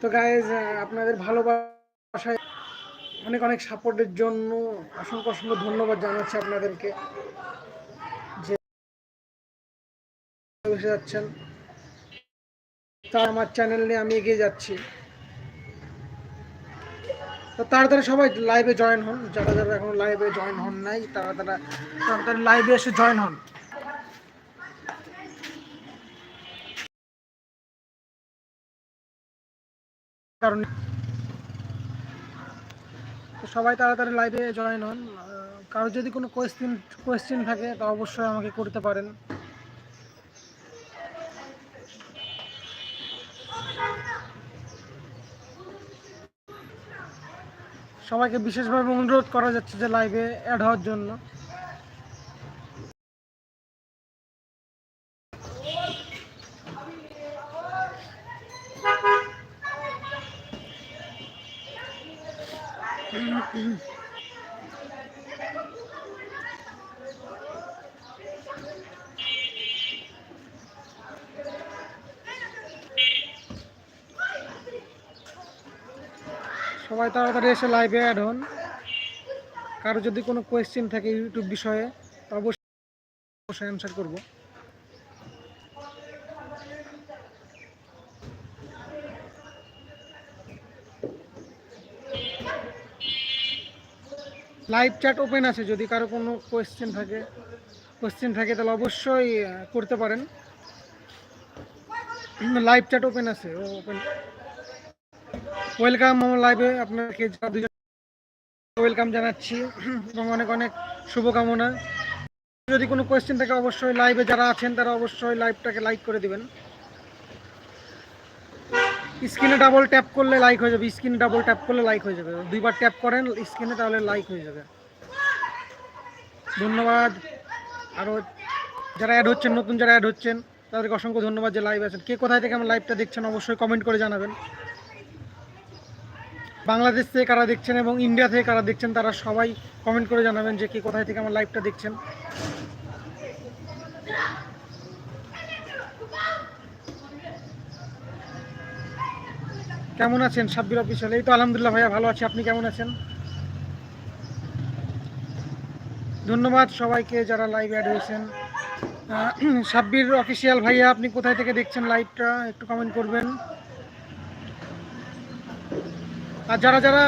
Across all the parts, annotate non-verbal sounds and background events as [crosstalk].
তো গাইজ আপনাদের ভালোবাসায় অনেক অনেক সাপোর্টের জন্য অসংখ্য অসংখ্য ধন্যবাদ জানাচ্ছি আপনাদেরকে। যে যাচ্ছেন তা আমার চ্যানেল নিয়ে আমি এগিয়ে যাচ্ছি। তো তাড়াতাড়ি সবাই লাইভে জয়েন হন, যারা যারা এখন লাইভে জয়েন হন নাই, তারা তারা তাড়াতাড়ি লাইভে এসে জয়েন হন। কারণ। তো সবাই তাড়াতাড়ি লাইভে জয়েন হন। কারও যদি কোনো কোয়েশ্চেন কোয়েশ্চেন থাকে, তা অবশ্যই আমাকে করতে পারেন। সবাইকে বিশেষভাবে অনুরোধ করা যাচ্ছে যে লাইভে অ্যাড হওয়ার জন্য। সবাই তাড়াতাড়ি এসে লাইভে অ্যাড হন। কারও যদি কোনো কোয়েশ্চেন থাকে ইউটিউব বিষয়ে অবশ্যই অবশ্যই অ্যান্সার করব। লাইভ চ্যাট ওপেন আছে, যদি কারও কোনো কোয়েশ্চেন থাকে কোয়েশ্চেন থাকে, তাহলে অবশ্যই করতে পারেন। লাইভ চ্যাট ওপেন আছে ওপেন। ওয়েলকাম আমার লাইভে আপনাকে দুজন ওয়েলকাম জানাচ্ছি, এবং অনেক অনেক শুভকামনা। যদি কোনো কোয়েশ্চেন থাকে, অবশ্যই লাইভে যারা আছেন, তারা অবশ্যই লাইভটাকে লাইক করে দিবেন। স্ক্রিনে ডাবল ট্যাপ করলে লাইক হয়ে যাবে, স্ক্রিনে ডাবল ট্যাপ করলে লাইক হয়ে যাবে। দুইবার ট্যাপ করেন, স্ক্রিনে তাহলে লাইক হয়ে যাবে। ধন্যবাদ। আরও যারা অ্যাড হচ্ছেন, নতুন যারা অ্যাড হচ্ছেন, তাদেরকে অসংখ্য ধন্যবাদ যে লাইভ আছেন। কে কোথায় থেকে আমার লাইভটা দেখছেন, অবশ্যই কমেন্ট করে জানাবেন। বাংলাদেশ থেকে কারা দেখছেন এবং ইন্ডিয়া থেকে কারা দেখছেন, তারা সবাই কমেন্ট করে জানাবেন যে কে কোথায় থেকে আমার লাইভটা দেখছেন। কেমন আছেন সাব্বির অফিসিয়াল এই তো আলহামদুলিল্লাহ ভাইয়া, ভালো আছি। আপনি কেমন আছেন? ধন্যবাদ সবাইকে যারা লাইভ অ্যাড হয়েছেন। সাব্বির অফিসিয়াল ভাইয়া, আপনি কোথায় থেকে দেখছেন লাইভটা একটু কমেন্ট করবেন। আর যারা যারা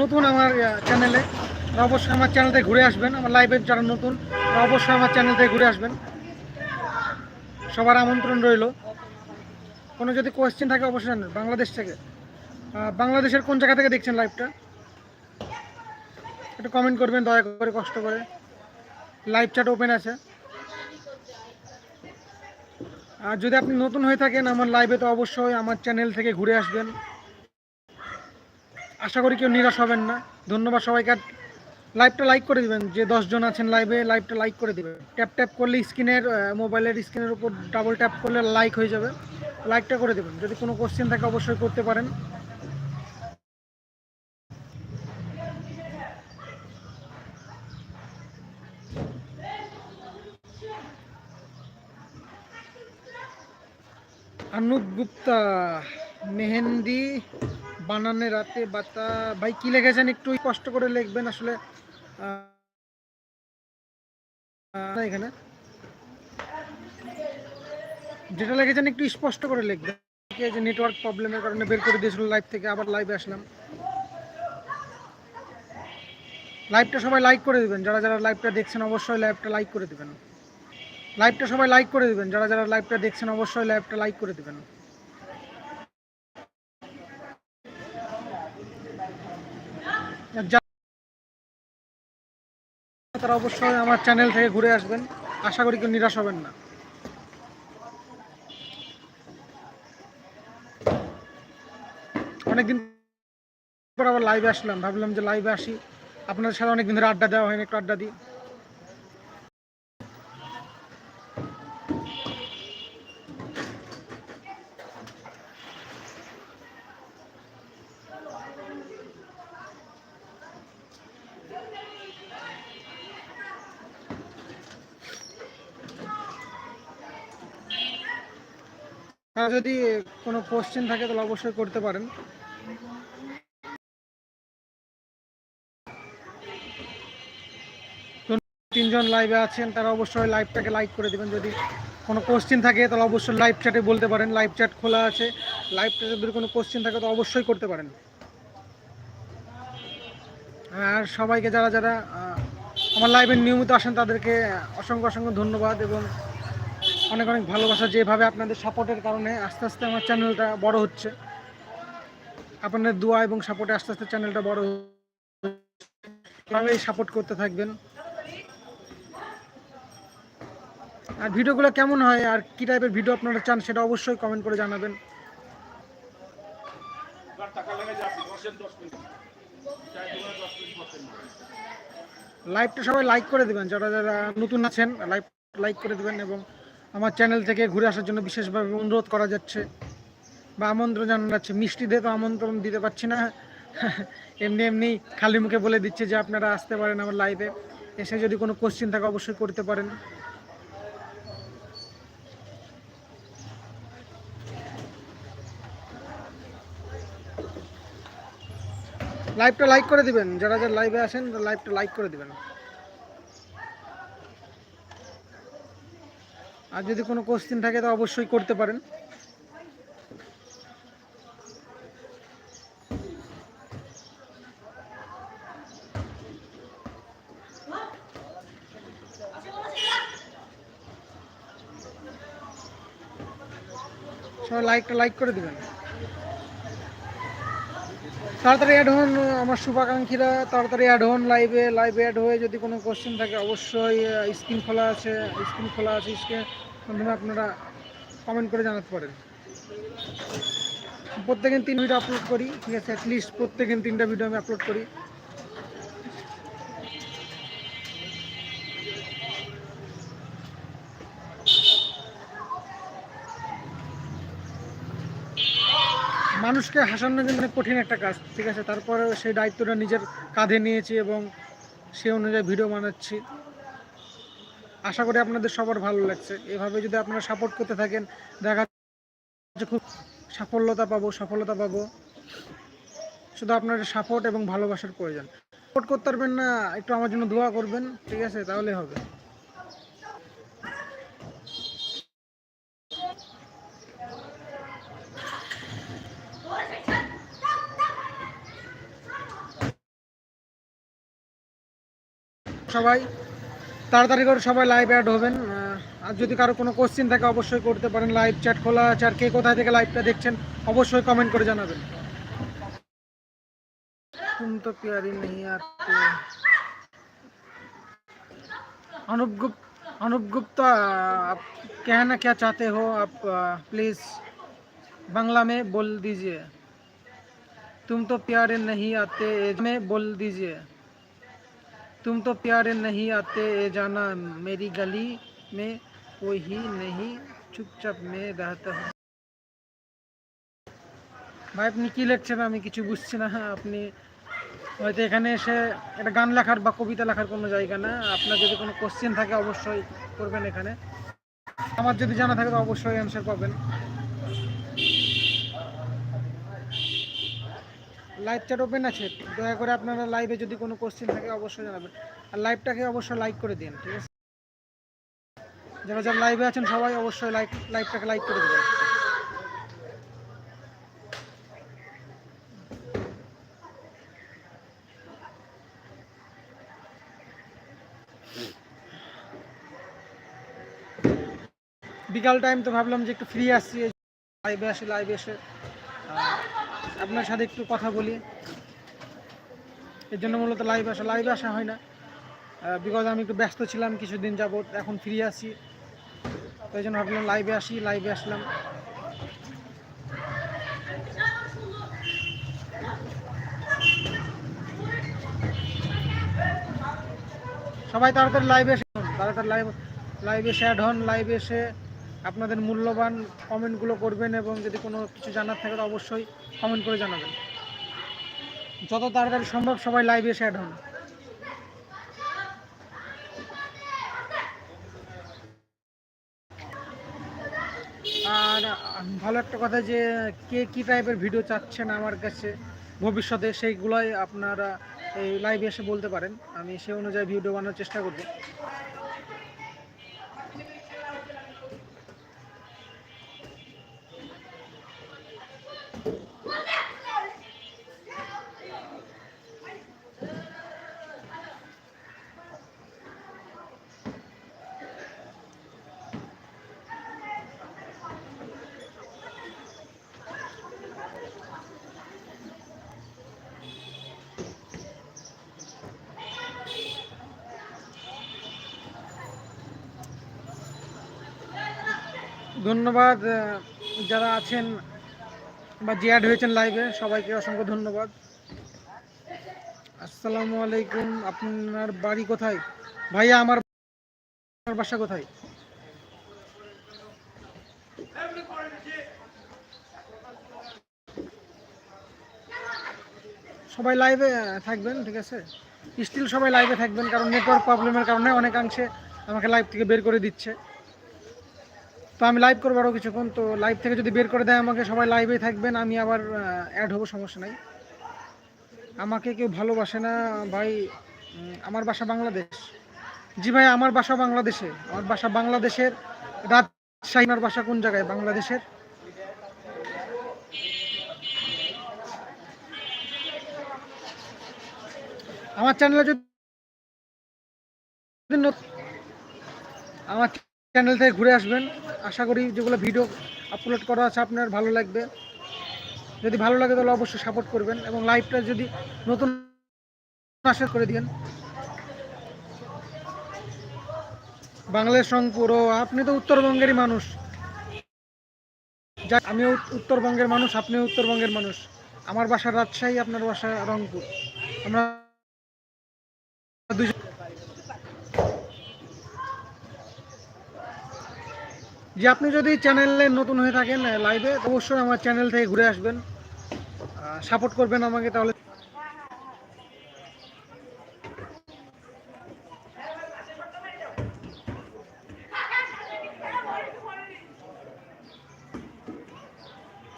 নতুন আমার চ্যানেলে অবশ্যই আমার চ্যানেল থেকে ঘুরে আসবেন। আমার লাইভে যারা নতুন অবশ্যই আমার চ্যানেল থেকে ঘুরে আসবেন। সবার আমন্ত্রণ রইল। কোনো যদি কোয়েশ্চেন থাকে, অবশ্যই বাংলাদেশ থেকে। বাংলাদেশের কোন জায়গা থেকে দেখছেন লাইভটা একটু কমেন্ট করবেন, দয়া করে, কষ্ট করে। লাইভ চ্যাট ওপেন আছে। আর যদি আপনি নতুন হয়ে থাকেন আমার লাইভে তো অবশ্যই আমার চ্যানেল থেকে ঘুরে আসবেন। আশা করি কেউ নিরাশ হবেন না। ধন্যবাদ সবাইকে। লাইভটা লাইক করে দিবেন। যে দশজন আছেন লাইভে লাইভটা লাইক করে দিবেন। ট্যাপ ট্যাপ করলে স্ক্রিনের মোবাইলের স্ক্রিনের উপর ডাবল ট্যাপ করলে লাইক হয়ে যাবে। লাইকটা করে দেবেন। যদি কোনো কোশ্চেন থাকে, অবশ্যই করতে পারেন। অনুপ গুপ্তা, মেহেন্দি, বানানে রাতে বাতা। ভাই, কি লিখেছেন? একটু কষ্ট করে লিখবেন আসলে। এখানে। যেটা লিখেছেন একটু স্পষ্ট করে লিখবেন। আছে নেটওয়ার্ক প্রবলেমের কারণে বের করে দিয়েছিল লাইভ থেকে, আবার লাইভে আসলাম। লাইভটা সবাই লাইক করে দিবেন। যারা যারা লাইভটা দেখছেন, অবশ্যই লাইভটা লাইক করে দিবেন। লাইভটা সবাই লাইক করে দিবেন। যারা যারা লাইভটা দেখছেন, অবশ্যই লাইভটা লাইক করে দিবেন। তারা অবশ্যই আমার চ্যানেল থেকে ঘুরে আসবেন। আশা করি কেউ নিরাশ হবেন না। অনেকদিন পর আবার লাইভে আসলাম। ভাবলাম যে লাইভে আসি। আপনাদের সাথে অনেকদিন ধরে আড্ডা দেওয়া হয়নি, একটু আড্ডা দিই। আর যদি কোনো কোশ্চেন থাকে তাহলে অবশ্যই করতে পারেন। তিনজন লাইভে আছেন, তারা অবশ্যই লাইভটাকে লাইক করে দেবেন। যদি কোনো কোশ্চেন থাকে তাহলে অবশ্যই লাইভ চ্যাটে বলতে পারেন। লাইভ চ্যাট খোলা আছে। লাইভ চ্যাটে যদি কোনো কোশ্চেন থাকে তো অবশ্যই করতে পারেন। আর সবাইকে যারা যারা আমার লাইভে নিয়মিত আসেন তাদেরকে অসংখ্য অসংখ্য ধন্যবাদ এবং অনেক অনেক ভালোবাসা যেভাবে আপনাদের সাপোর্টের কারণে আস্তে আস্তে আমার চ্যানেলটা বড় হচ্ছে। আপনাদের দোয়া এবং সাপোর্টে আস্তে আস্তে চ্যানেলটা বড় হচ্ছে। সাপোর্ট করতে থাকবেন। আর ভিডিওগুলো কেমন হয় আর কী টাইপের ভিডিও আপনারা চান সেটা অবশ্যই কমেন্ট করে জানাবেন। লাইভটা সবাই লাইক করে দেবেন, যারা যারা নতুন আছেন লাইভ লাইক করে দেবেন এবং আমার চ্যানেল থেকে ঘুরে আসার জন্য বিশেষভাবে অনুরোধ করা যাচ্ছে বা আমন্ত্রণ জানানো যাচ্ছে। মিষ্টি দিয়ে তো আমন্ত্রণ দিতে পারছি না। [laughs] এমনি এমনি খালি মুখে বলে দিচ্ছে যে আপনারা আসতে পারেন আমার লাইভে এসে যদি কোনো কোশ্চিন থাকে অবশ্যই করতে পারেন। লাইভটা লাইক করে দিবেন। যারা যারা লাইভে আসেন লাইভটা লাইক করে দিবেন। আর যদি কোনো কোশ্চিন থাকে তো অবশ্যই করতে পারেন। সবাই লাইকটা লাইক করে দিবেন। তাড়াতাড়ি অ্যাড হন, আমার শুভাকাঙ্ক্ষীরা তাড়াতাড়ি অ্যাড হন লাইভে লাইভে অ্যাড হয়ে যদি কোনো কোশ্চেন থাকে অবশ্যই স্ক্রিন খোলা আছে স্ক্রিন খোলা আছে স্ক্রিনের মাধ্যমে আপনারা কমেন্ট করে জানাতে পারেন। প্রত্যেকদিন তিন ভিডিও আপলোড করি, ঠিক আছে? অ্যাটলিস্ট প্রত্যেকদিন তিনটা ভিডিও আমি আপলোড করি। মানুষকে হাসানো কিন্তু অনেক কঠিন একটা কাজ, ঠিক আছে? তারপরে সেই দায়িত্বটা নিজের কাঁধে নিয়েছি এবং সে অনুযায়ী ভিডিও বানাচ্ছি। আশা করি আপনাদের সবার ভালো লাগছে। এভাবে যদি আপনারা সাপোর্ট করতে থাকেন, দেখা যাচ্ছে খুব সাফল্যতা পাবো, সফলতা পাবো। শুধু আপনার সাপোর্ট এবং ভালোবাসার প্রয়োজন। সাপোর্ট করতে পারবেন না, একটু আমার জন্য দোয়া করবেন, ঠিক আছে? তাহলে হবে। সবাই তাড়াতাড়ি করে সবাই লাইভ অ্যাড হবেন আহ, আর যদি কারো কোনো কোশ্চেন থাকে অবশ্যই করতে পারেন লাইভ চ্যাট খোলা আছে আর কে কোথায় থেকে লাইভটা দেখছেন অবশ্যই কমেন্ট করে জানাবেন तुम तो प्यारी नहीं आते अनुप गुप्त अनुप गुप्ता आप कहना क्या चाहते हो आप प्लीज़ बांग्ला में बोल दीजिए तुम तो प्यारे नहीं आते में बोल दीजिए तुम तो प्यारे नहीं आते ए जाना मेरी गली में कोई ही नहीं चुपचाप में रहता है ভাই আপনি কি লিখছেন আমি কিছু বুঝছি না আপনি হয়তো এখানে এসে একটা গান লেখার বা কবিতা লেখার কোনো জায়গা না আপনার যদি কোনো কোশ্চেন থাকে অবশ্যই করবেন এখানে আমার যদি জানা থাকে তো অবশ্যই অ্যান্সার পাবেন লাইভ চ্যাট ওপেন আছে, দয়া করে আপনারা লাইভে যদি কোনো কোশ্চেন থাকে অবশ্যই জানাবেন। আর লাইভটাকে অবশ্যই লাইক করে দিন, ঠিক আছে? যারা যারা লাইভে আছেন সবাই অবশ্যই লাইক লাইভটাকে লাইক করে দেবেন। বিকাল টাইম তো ভাবলাম যে একটু ফ্রি আসছি লাইভে আসি লাইভে এসে আপনার সাথে একটু কথা বলি। এর জন্য মূলত লাইভ আসা লাইভে আসা হয় না। বিকজ আমি একটু ব্যস্ত ছিলাম, কিছুদিন যাবত এখন ফ্রি আছি। তাই জন্য ভাবলাম লাইভে আসি লাইভে আসলাম। সবাই তাড়াতাড়ি লাইভে তাড়াতাড়ি লাইভ লাইভে এসে হন লাইভে এসে আপনাদের মূল্যবান কমেন্টগুলো করবেন এবং যদি কোনো কিছু জানার থাকে তো অবশ্যই কমেন্ট করে জানাবেন। যত তাড়াতাড়ি সম্ভব সবাই লাইভে এসে অ্যাড হন। আর ভালো একটা কথা যে, কে কী টাইপের ভিডিও চাচ্ছেন আমার কাছে ভবিষ্যতে সেইগুলোই আপনারা এই লাইভে এসে বলতে পারেন। আমি সেই অনুযায়ী ভিডিও বানানোর চেষ্টা করব। ধন্যবাদ যারা আছেন বা যে অ্যাড হয়েছেন লাইভে সবাইকে অসংখ্য ধন্যবাদ। আসসালামু আলাইকুম, আপনার বাড়ি কোথায়? ভাইয়া, আমার বাসা কোথায়? সবাই লাইভে থাকবেন, ঠিক আছে? স্টিল সবাই লাইভে থাকবেন, কারণ নেটওয়ার্ক প্রবলেমের কারণে অনেকাংশে আমাকে লাইভ থেকে বের করে দিচ্ছে। তো আমি লাইভ করব আরও কিছুক্ষণ। তো লাইভ থেকে যদি বের করে দেয় আমাকে, সবাই লাইভেই থাকবেন, আমি আবার অ্যাড হব, সমস্যা নাই। আমাকে কেউ ভালোবাসে না, ভাই আমার বাসা বাংলাদেশ। জি ভাই, আমার বাসা বাংলাদেশে। আমার বাসা বাংলাদেশের রাজশাহী। আমার বাসা কোন জায়গায়? বাংলাদেশের? আমার চ্যানেলে যদি আমার চ্যানেল থেকে ঘুরে আসবেন। আশা করি যেগুলো ভিডিও আপলোড করা আছে আপনার ভালো লাগবে। যদি ভালো লাগে তাহলে অবশ্যই সাপোর্ট করবেন এবং লাইভটা যদি নতুন আসে করে দিন বাংলাদেশ রংপুর, ও আপনি তো উত্তরবঙ্গেরই মানুষ। যা আমিও উত্তরবঙ্গের মানুষ, আপনিও উত্তরবঙ্গের মানুষ। আমার বাসা রাজশাহী, আপনার বাসা রংপুর। আমরা দুজন যে আপনি যদি চ্যানেলে নতুন হয়ে থাকেন লাইভে অবশ্যই আমার চ্যানেল থেকে ঘুরে আসবেন। সাপোর্ট করবেন আমাকে তাহলে।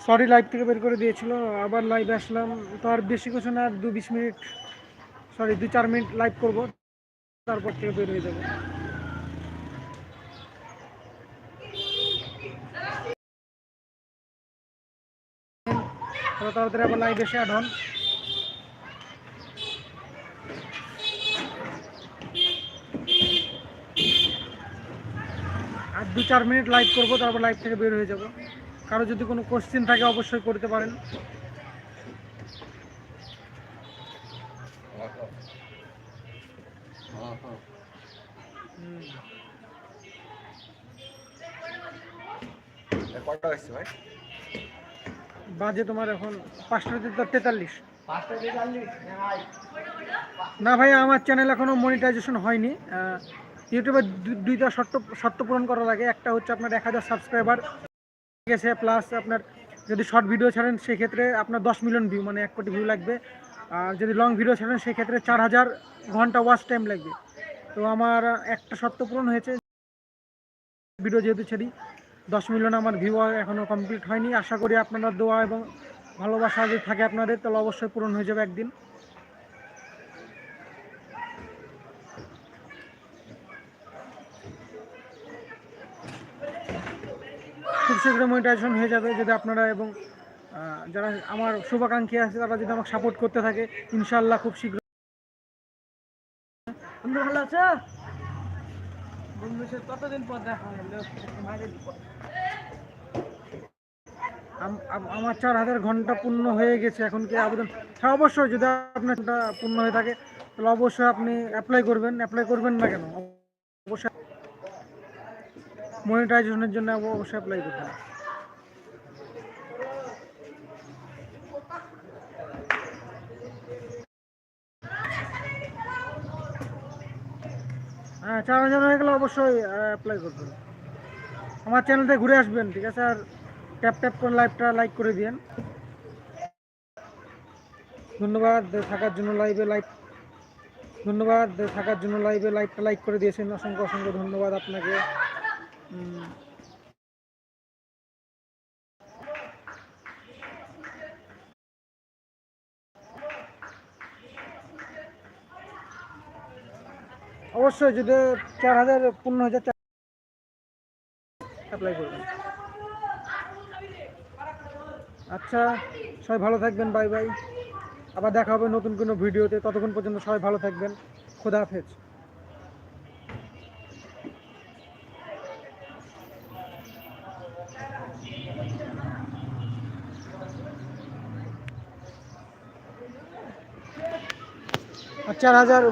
সরি লাইভ থেকে বের করে দিয়েছিল, আবার লাইভ আসলাম। তো আর বেশি কিছু না দু বিশ মিনিট সরি দু চার মিনিট লাইভ করব, তারপর থেকে বের হয়ে যাবে। তাহলে তাড়াতাড়ি আবার লাইভ এসে অ্যাড হন। আর দু চার মিনিট লাইভ করব, তারপর লাইভ থেকে বের হয়ে যাব। কারও যদি কোনো কোশ্চেন থাকে, অবশ্যই করতে পারেন। কটা আসছে ভাই? বাজে তোমার এখন পাঁচটা তেতা- তেতাল্লিশ। না ভাই আমার চ্যানেল এখনও মনিটাইজেশন হয়নি। ইউটিউবে দুইটা শর্ত শর্ত পূরণ করা লাগে। একটা হচ্ছে আপনার এক হাজার সাবস্ক্রাইবার গেছে প্লাস আপনার যদি শর্ট ভিডিও ছাড়েন সেক্ষেত্রে আপনার দশ মিলিয়ন ভিউ মানে এক কোটি ভিউ লাগবে। আর যদি লং ভিডিও ছাড়েন সেক্ষেত্রে চার হাজার ঘণ্টা ওয়াচ টাইম লাগবে। তো আমার একটা শর্ত পূরণ হয়েছে। ভিডিও যেহেতু ছাড়ি দশ মিলিয়ন আমার ভিউ এখনও কমপ্লিট হয়নি। আশা করি আপনারা দোয়া এবং ভালোবাসা যদি থাকে আপনাদের, তাহলে অবশ্যই পূরণ হয়ে যাবে একদিন। খুব শীঘ্র মনিটাইজেশন হয়ে যাবে যদি আপনারা এবং যারা আমার শুভাকাঙ্ক্ষী আছে, তারা যদি আমাকে সাপোর্ট করতে থাকে ইনশাল্লাহ খুব শীঘ্র ভালো আছে? পর দেখা আমার চার হাজার ঘণ্টা পূর্ণ হয়ে গেছে এখন কি আবেদন? হ্যাঁ অবশ্যই, যদি আপনার পূর্ণ হয়ে থাকে, তাহলে অবশ্যই আপনি অ্যাপ্লাই করবেন। অ্যাপ্লাই করবেন না কেন? অবশ্যই মনিটাইজেশনের জন্য অবশ্যই অ্যাপ্লাই করবেন। চার হাজার হয়ে গেলে অবশ্যই অ্যাপ্লাই করবেন। আমার চ্যানেলতে ঘুরে আসবেন, ঠিক আছে? আর ট্যাপ ট্যাপ করে লাইভটা লাইক করে দিন ধন্যবাদ থাকার জন্য লাইভে লাইভ ধন্যবাদ থাকার জন্য লাইভে লাইভটা লাইক করে দিয়েছেন। অসংখ্য অসংখ্য ধন্যবাদ আপনাকে। অবশ্যই যদি চার হাজার, পনেরো হাজার অ্যাপ্লাই করবেন। আচ্ছা সবাই ভালো থাকবেন, বাই বাই। আবার দেখা হবে নতুন কোনো ভিডিওতে। ততক্ষণ পর্যন্ত সবাই ভালো থাকবেন। খোদা হাফেজ। চার হাজার